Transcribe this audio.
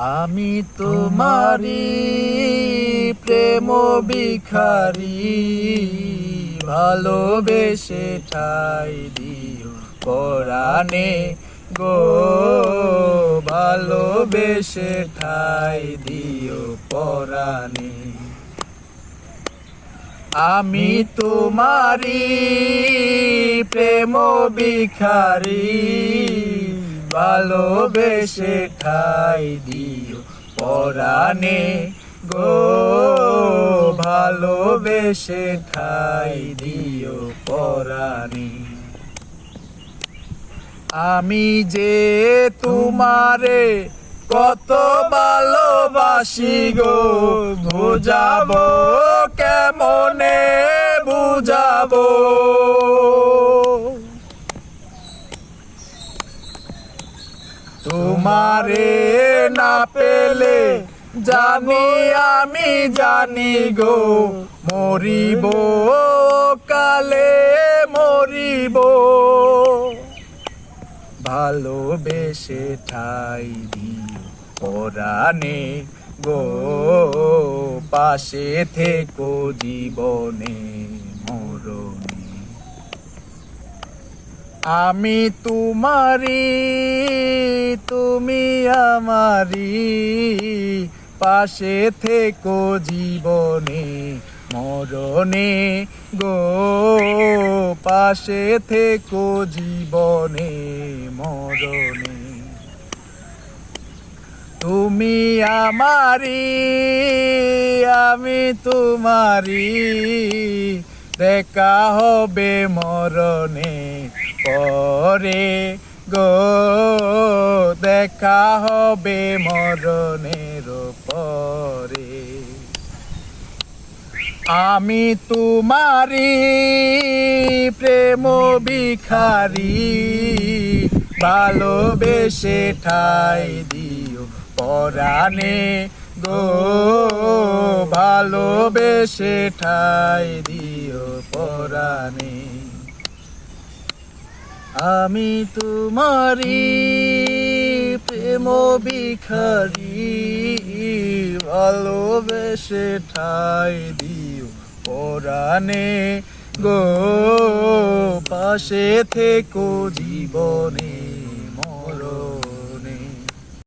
আমি তোমারি প্রেম বিখারি ভালোবেসে ঠাই দিও পরাণে গো, ভালোবেসে ঠাই দিও পরাণে। আমি তোমারি প্রেম বিখারি ভালোবেসে ঠাই দিও পরাণে। গো, ভালোবেসে ঠাই দিও পরাণে। আমি যে তোমারে কত ভালোবাসি গো, বুঝাবো কেমনে? তোমারে না পেলে জানি আমি জানি গো, মরিব কালে মরিব। ভালোবেসে ঠাই দিও পরাণে গো, পাশে থেকো জীবনে মরণে আমি তোমারি, তুমি আমারি, পাশে থেকো জীবনে, মরণে গো, পাশে থেকো জীবনে, মরণে। তুমি আমারি, আমি তোমারি, দেখা হবে মরণে। পরে গো, দেখা হবে মরণের পরে। আমি তোমারি প্রেম বিখারি ভালোবেসে ঠাই দিও পরাণে গো, ভালোবেসে ঠাই দিও পরাণে। আমি তোমারি প্রেম বিখারি ভালোবেসে ঠাই দিও পরাণে। গো পাশে থেকো জীবনে।